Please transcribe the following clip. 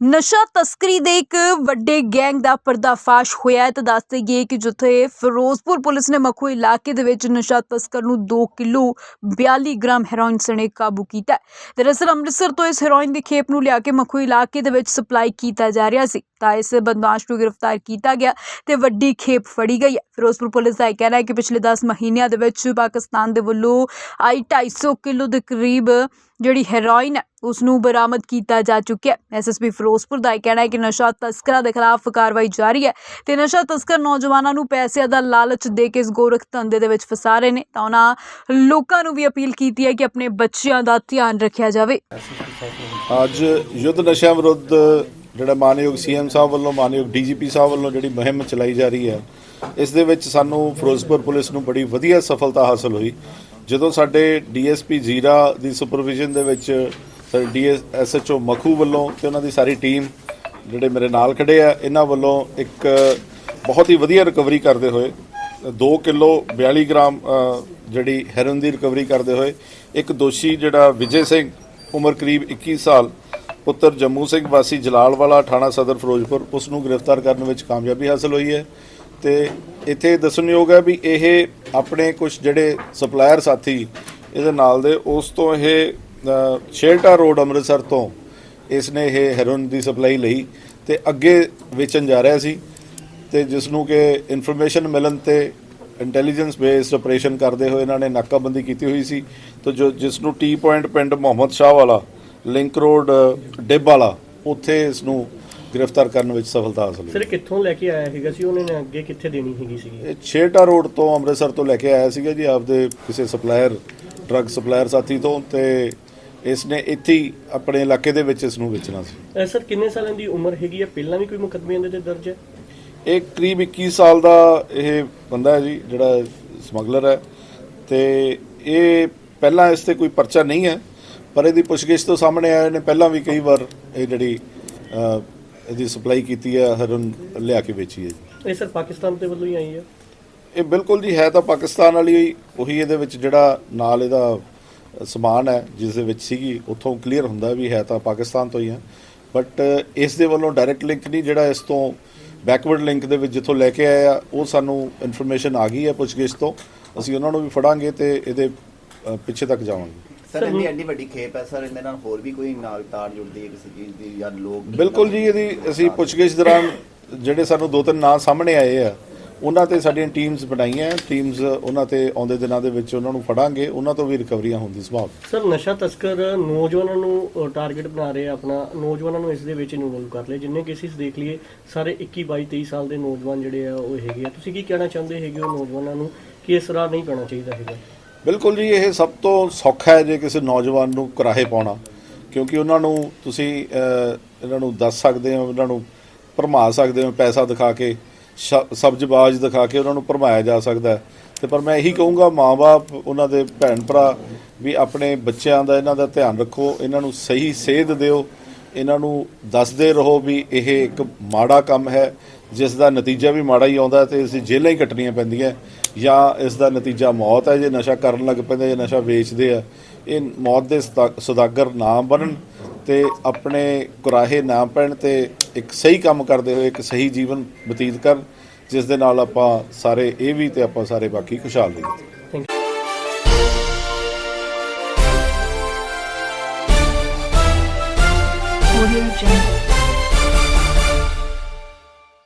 ਨਸ਼ਾ ਤਸਕਰੀ ਦੇ ਇੱਕ ਵੱਡੇ ਗੈਂਗ ਦਾ ਪਰਦਾਫਾਸ਼ ਹੋਇਆ ਹੈ। ਤਾਂ ਦੱਸ ਦੇਈਏ ਕਿ ਜਿੱਥੇ ਫਿਰੋਜ਼ਪੁਰ ਪੁਲਿਸ ਨੇ ਮਖੂ ਇਲਾਕੇ ਦੇ ਵਿੱਚ ਨਸ਼ਾ ਤਸਕਰ ਨੂੰ 2 ਕਿਲੋ 42 ਗ੍ਰਾਮ ਹੈਰੋਇਨ ਸਣੇ ਕਾਬੂ ਕੀਤਾ ਦਰਅਸਲ ਅੰਮ੍ਰਿਤਸਰ ਤੋਂ ਇਸ ਹੈਰੋਇਨ ਦੀ ਖੇਪ ਨੂੰ ਲਿਆ ਕੇ ਮਖੂ ਇਲਾਕੇ ਦੇ ਵਿੱਚ ਸਪਲਾਈ ਕੀਤਾ ਜਾ ਰਿਹਾ ਸੀ। ਤਾਂ ਇਸ ਬਦਮਾਸ਼ ਨੂੰ ਗ੍ਰਿਫਤਾਰ ਕੀਤਾ ਗਿਆ ਤੇ ਵੱਡੀ ਖੇਪ ਫੜੀ ਗਈ ਹੈ। ਫਿਰੋਜ਼ਪੁਰ ਪੁਲਿਸ ਦਾ ਇਹ ਕਹਿਣਾ ਹੈ ਕਿ ਪਿਛਲੇ 10 ਮਹੀਨਿਆਂ ਦੇ ਵਿੱਚ ਪਾਕਿਸਤਾਨ ਦੇ ਵੱਲੋਂ ਆਈ 250 ਕਿਲੋ ਦੇ ਕਰੀਬ ਜਿਹੜੀ ਹੈਰੋਇਨ ਹੈ ਉਸ ਨੂੰ ਬਰਾਮਦ ਕੀਤਾ ਜਾ ਚੁੱਕਿਆ ਹੈ। ਐਸਐਸਪੀ ਫਿਰੋਜ਼ਪੁਰ ਦਾ ਇਹ ਕਹਿਣਾ ਹੈ ਕਿ ਨਸ਼ਾ ਤਸਕਰਾਂ ਦੇ ਖਿਲਾਫ ਕਾਰਵਾਈ ਜਾਰੀ ਹੈ ਤੇ ਨਸ਼ਾ ਤਸਕਰ ਨੌਜਵਾਨਾਂ ਨੂੰ ਪੈਸਿਆਂ ਦਾ ਲਾਲਚ ਦੇ ਕੇ ਇਸ ਗੋਰਖ ਧੰਦੇ ਦੇ ਵਿੱਚ ਫਸਾ ਰਹੇ ਨੇ। ਤਾਂ ਉਹਨਾਂ ਲੋਕਾਂ ਨੂੰ ਵੀ ਅਪੀਲ ਕੀਤੀ ਹੈ ਕਿ ਆਪਣੇ ਬੱਚਿਆਂ ਦਾ ਧਿਆਨ ਰੱਖਿਆ ਜਾਵੇ। ਅੱਜ ਯੁੱਧ ਨਸ਼ਿਆਂ ਵਿਰੁੱਧ ਜਿਹੜਾ ਮਾਨਯੋਗ ਸੀਐਮ ਸਾਹਿਬ ਵੱਲੋਂ, ਮਾਨਯੋਗ ਡੀਜੀਪੀ ਸਾਹਿਬ ਵੱਲੋਂ ਜਿਹੜੀ ਮੁਹਿੰਮ ਚਲਾਈ ਜਾ ਰਹੀ ਹੈ, ਇਸ ਦੇ ਵਿੱਚ ਸਾਨੂੰ ਫਿਰੋਜ਼ਪੁਰ ਪੁਲਿਸ ਨੂੰ ਬੜੀ ਵਧੀਆ ਸਫਲਤਾ ਹਾਸਲ ਹੋਈ। ਜਦੋਂ ਸਾਡੇ ਡੀਐਸਪੀ ਜ਼ੀਰਾ ਦੀ ਸੁਪਰਵਿਜ਼ਨ ਦੇ ਵਿੱਚ ਸਾਡੇ ਡੀਐਸ ਐਸਐਚਓ ਮਖੂ ਵੱਲੋਂ ਤੇ ਉਹਨਾਂ ਦੀ ਸਾਰੀ ਟੀਮ ਜਿਹੜੇ ਮੇਰੇ ਨਾਲ ਖੜੇ ਆ, ਇਹਨਾਂ ਵੱਲੋਂ ਇੱਕ ਬਹੁਤ ਹੀ ਵਧੀਆ ਰਿਕਵਰੀ ਕਰਦੇ ਹੋਏ 2 ਕਿਲੋ 42 ਗ੍ਰਾਮ ਜਿਹੜੀ ਹੈਰੋਇਨ ਦੀ ਰਿਕਵਰੀ ਕਰਦੇ ਹੋਏ, ਇੱਕ ਦੋਸ਼ੀ ਜਿਹੜਾ ਵਿਜੇ ਸਿੰਘ, ਉਮਰ ਕਰੀਬ 21 ਸਾਲ ਪੁੱਤਰ ਜੰਮੂ ਸਿੰਘ ਵਾਸੀ ਜਲਾਲਵਾਲਾ ਥਾਣਾ ਸਦਰ ਫਿਰੋਜ਼ਪੁਰ, ਉਸ ਨੂੰ ਗ੍ਰਿਫਤਾਰ ਕਰਨ ਵਿੱਚ ਕਾਮਯਾਬੀ ਹਾਸਲ ਹੋਈ ਹੈ। ਤੇ ਇੱਥੇ ਦੱਸਣਯੋਗ ਹੈ ਵੀ ਇਹ ਆਪਣੇ ਕੁਝ ਜਿਹੜੇ ਸਪਲਾਇਰ ਸਾਥੀ ਇਹਦੇ ਨਾਲ ਦੇ, ਉਸ ਤੋਂ ਇਹ ਛੇਲਟਾ ਰੋਡ ਅੰਮ੍ਰਿਤਸਰ ਤੋਂ ਇਸ ਨੇ ਇਹ ਹੈਰੋਇਨ ਦੀ ਸਪਲਾਈ ਲਈ ਤੇ ਅੱਗੇ ਵੇਚਣ ਜਾ ਰਿਹਾ ਸੀ ਤੇ ਜਿਸ ਨੂੰ ਕਿ ਇਨਫੋਰਮੇਸ਼ਨ ਮਿਲਣ ਤੇ ਇੰਟੈਲੀਜੈਂਸ ਬੇਸਡ ਆਪਰੇਸ਼ਨ ਕਰਦੇ ਹੋਏ ਇਹਨਾਂ ਨੇ ਨਾਕਾਬੰਦੀ ਕੀਤੀ ਹੋਈ ਸੀ। ਤੇ ਜੋ ਜਿਸ ਨੂੰ ਟੀ ਪੁਆਇੰਟ ਪਿੰਡ ਮੁਹੰਮਦ ਸ਼ਾਹ ਵਾਲਾ ਲਿੰਕ ਰੋਡ ਡਿੱਬ ਵਾਲਾ ਉੱਥੇ ਇਸ ਨੂੰ ਗ੍ਰਿਫਤਾਰ ਕਰਨ ਵਿੱਚ ਸਫਲਤਾ ਹਾਸਲ ਸਰ ਹੋਈ ਇਹ ਕਿੱਥੋਂ ਲੈ ਕੇ ਆਇਆ ਹੈਗਾ ਸੀ? ਉਹਨੇ ਨੇ ਅੱਗੇ ਕਿੱਥੇ ਦੇਣੀ ਹੈਗੀ ਸੀਗੀ? ਇਹ ਛੇਟਾ ਰੋਡ ਤੋਂ ਅੰਮ੍ਰਿਤਸਰ ਤੋਂ ਲੈ ਕੇ ਆਇਆ ਸੀਗਾ ਜੀ ਆਪਦੇ ਕਿਸੇ ਸਪਲਾਇਰ ਡਰੱਗ ਸਪਲਾਇਰ ਸਾਥੀ ਤੋਂ ਤੇ ਇਸ ਨੇ ਇੱਥੇ ਹੀ ਆਪਣੇ ਇਲਾਕੇ ਦੇ ਵਿੱਚ ਇਸ ਨੂੰ ਵੇਚਣਾ ਸੀ। ਅਹ ਸਰ ਕਿੰਨੇ ਸਾਲਾਂ ਦੀ ਉਮਰ ਹੈਗੀ ਹੈ? ਪਹਿਲਾਂ ਵੀ ਕੋਈ ਮੁਕੱਦਮੇ ਇਹਦੇ ਤੇ ਦਰਜ ਹੈ? ਇਹ ਕਰੀਬ 21 ਸਾਲ ਦਾ ਇਹ ਬੰਦਾ ਹੈ ਜੀ ਜਿਹੜਾ ਸਮਗਲਰ ਹੈ ਤੇ ਇਹ ਪਹਿਲਾਂ ਇਸ ਤੇ ਕੋਈ ਪਰਚਾ ਨਹੀਂ ਹੈ। ਪਰ ਇਹਦੀ ਪੁੱਛਗਿੱਛ ਤੋਂ ਸਾਹਮਣੇ ਆਇਆ ਇਹਨੇ ਪਹਿਲਾਂ ਵੀ ਕਈ ਵਾਰ ਇਹ ਜਿਹੜੀ ਇਹਦੀ ਸਪਲਾਈ ਕੀਤੀ ਹੈ ਹਰਨ ਲਿਆ ਕੇ ਵੇਚੀ ਹੈ ਜੀ। ਇਹ ਸਰ ਪਾਕਿਸਤਾਨ ਦੇ ਵੱਲੋਂ ਹੀ ਆਈ ਹੈ? ਇਹ ਬਿਲਕੁਲ ਜੀ ਹੈ ਤਾਂ ਪਾਕਿਸਤਾਨ ਵਾਲੀ ਉਹੀ ਇਹਦੇ ਵਿੱਚ ਜਿਹੜਾ ਨਾਲ ਇਹਦਾ ਸਮਾਨ ਹੈ ਜਿਸ ਦੇ ਵਿੱਚ ਸੀਗੀ ਉੱਥੋਂ ਕਲੀਅਰ ਹੁੰਦਾ ਵੀ ਹੈ ਤਾਂ ਪਾਕਿਸਤਾਨ ਤੋਂ ਹੀ ਹੈ। ਬਟ ਇਸ ਦੇ ਵੱਲੋਂ ਡਾਇਰੈਕਟ ਲਿੰਕ ਨਹੀਂ ਜਿਹੜਾ ਇਸ ਤੋਂ ਬੈਕਵਰਡ ਲਿੰਕ ਦੇ ਵਿੱਚ ਜਿੱਥੋਂ ਲੈ ਕੇ ਆਏ ਆ ਉਹ ਸਾਨੂੰ ਇਨਫੋਰਮੇਸ਼ਨ ਆ ਗਈ ਹੈ ਪੁੱਛਗਿੱਛ ਤੋਂ। ਅਸੀਂ ਉਹਨਾਂ ਨੂੰ ਵੀ ਫੜਾਂਗੇ ਤੇ ਇਹਦੇ ਪਿੱਛੇ ਤੱਕ ਜਾਵਾਂਗੇ। ਸਰ ਹੁਣ- ਐਡੀ ਵੱਡੀ ਖੇਪ ਹੈ ਸਰ ਇਹਦੇ ਨਾਲ ਹੋਰ ਵੀ ਕੋਈ ਨਾਲ ਤਾਰ ਜੁੜਦੀ ਹੈ ਕਿਸੇ ਚੀਜ਼ ਦੀ ਜਾਂ ਲੋਕ ਬਿਲਕੁਲ ਜੀ ਇਹਦੀ ਅਸੀਂ ਪੁੱਛਗਿੱਛ ਦੌਰਾਨ ਜਿਹੜੇ ਸਾਨੂੰ ਦੋ ਤਿੰਨ ਨਾਂ ਸਾਹਮਣੇ ਆਏ ਆ ਉਹਨਾਂ ਤੇ ਸਾਡੀਆਂ ਟੀਮਸ ਬਣਾਈਆਂ ਟੀਮਸ ਉਹਨਾਂ ਤੇ ਆਉਂਦੇ ਦਿਨਾਂ ਦੇ ਵਿੱਚ ਉਹਨਾਂ ਨੂੰ ਫੜਾਂਗੇ ਉਹਨਾਂ ਤੋਂ ਵੀ ਰਿਕਵਰੀਆਂ ਹੋਣ ਦੀ ਸੰਭਾਵਨਾ। ਸਰ ਨਸ਼ਾ ਤਸਕਰ ਨੌਜਵਾਨਾਂ ਨੂੰ ਟਾਰਗੇਟ ਬਣਾ ਰਹੇ ਆ ਆਪਣਾ ਨੌਜਵਾਨਾਂ ਨੂੰ ਇਸ ਦੇ ਵਿੱਚ ਇਨਵੋਲਵ ਕਰ ਲਏ। ਜਿੰਨੇ ਕੇਸਿਸ ਦੇਖ ਲਈਏ ਸਾਰੇ 21 22 23 ਸਾਲ ਦੇ ਨੌਜਵਾਨ ਜਿਹੜੇ ਆ ਉਹ ਹੈਗੇ ਆ। ਤੁਸੀਂ ਕੀ ਕਹਿਣਾ ਚਾਹੁੰਦੇ ਹੈਗੇ ਹੋ ਨੌਜਵਾਨਾਂ ਨੂੰ ਕਿ ਇਸ ਰਾਹ ਨਹੀਂ ਪੈਣਾ ਚਾਹੀਦਾ ਹੈਗਾ? ਬਿਲਕੁਲ ਜੀ, ਇਹ ਸਭ ਤੋਂ ਸੌਖਾ ਹੈ ਜੇ ਕਿਸੇ ਨੌਜਵਾਨ ਨੂੰ ਕਰਾਹੇ ਪਾਉਣਾ। ਕਿਉਂਕਿ ਉਹਨਾਂ ਨੂੰ ਤੁਸੀਂ ਇਹਨਾਂ ਨੂੰ ਦੱਸ ਸਕਦੇ ਹੋ ਇਹਨਾਂ ਨੂੰ ਭਰਮਾ ਸਕਦੇ ਹੋ, ਪੈਸਾ ਦਿਖਾ ਕੇ, ਸ਼- ਸਬਜ਼ਬਾਜ਼ ਦਿਖਾ ਕੇ ਉਹਨਾਂ ਨੂੰ ਭਰਮਾਇਆ ਜਾ ਸਕਦਾ ਹੈ। ਤੇ ਪਰ ਮੈਂ ਇਹੀ ਕਹੂੰਗਾ ਮਾਪੇ ਉਹਨਾਂ ਦੇ ਭੈਣ ਭਰਾ ਵੀ ਆਪਣੇ ਬੱਚਿਆਂ ਦਾ ਇਹਨਾਂ ਦਾ ਧਿਆਨ ਰੱਖੋ, ਇਹਨਾਂ ਨੂੰ ਸਹੀ ਸੇਧ ਦਿਓ, ਇਹਨਾਂ ਨੂੰ ਦੱਸਦੇ ਰਹੋ ਵੀ ਇਹ ਇੱਕ ਮਾੜਾ ਕੰਮ ਹੈ। ਜਿਸ ਦਾ ਨਤੀਜਾ ਵੀ ਮਾੜਾ ਹੀ ਆਉਂਦਾ ਹੈ ਤੇ ਇਸ ਦੀ ਜੇਲ੍ਹਾਂ ਹੀ ਕੱਟਣੀਆਂ ਪੈਂਦੀਆਂ ਜਾਂ ਇਸ ਦਾ ਨਤੀਜਾ ਮੌਤ ਹੈ, ਜੇ ਨਸ਼ਾ ਕਰਨ ਲੱਗ ਪੈਂਦੇ, ਜਾਂ ਨਸ਼ਾ ਵੇਚਦੇ ਆ, ਇਹ ਮੌਤ ਦੇ ਸਦਾ- ਸੁਦਾਗਰ ਨਾ ਬਣਨ ਤੇ ਆਪਣੇ ਕੁਰਾਹੇ ਨਾ ਪੈਣ ਤੇ ਇੱਕ ਸਹੀ ਕੰਮ ਕਰਦੇ ਹੋਏ, ਇੱਕ ਸਹੀ ਜੀਵਨ ਬਤੀਤ ਕਰਨ, ਜਿਸ ਦੇ ਨਾਲ ਆਪਾਂ ਸਾਰੇ ਇਹ ਵੀ ਤੇ ਆਪਾਂ ਸਾਰੇ ਬਾਕੀ ਖੁਸ਼ਹਾਲ ਰਹੀਏ Audio Jungle.